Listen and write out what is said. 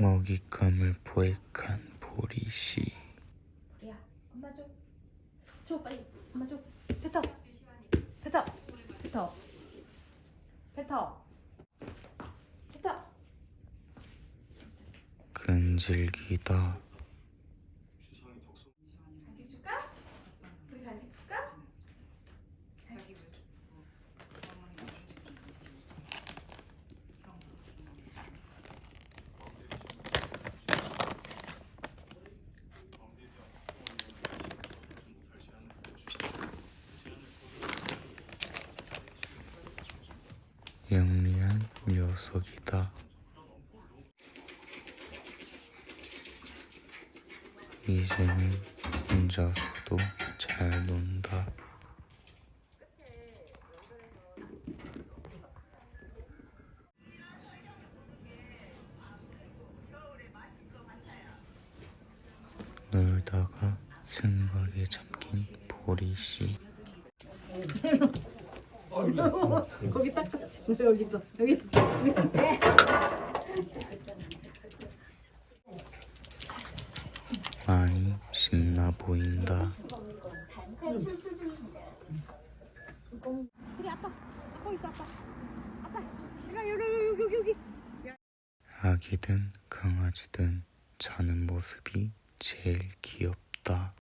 먹잇감을 포획한 보리씨 야, 엄마 줘. 줘 빨리. 엄마 줘. 뱉어. 뱉어. 뱉어. 뱉어. 뱉어. 끈질기다 영리한 녀석이다. 이제는 혼자서도 잘 논다. 놀다가 생각에 잠긴 보리 씨. 거기 딱 여기 있어. 여기. 많이 신나 보인다. 아기든 강아지든 자는 모습이 제일 귀엽다.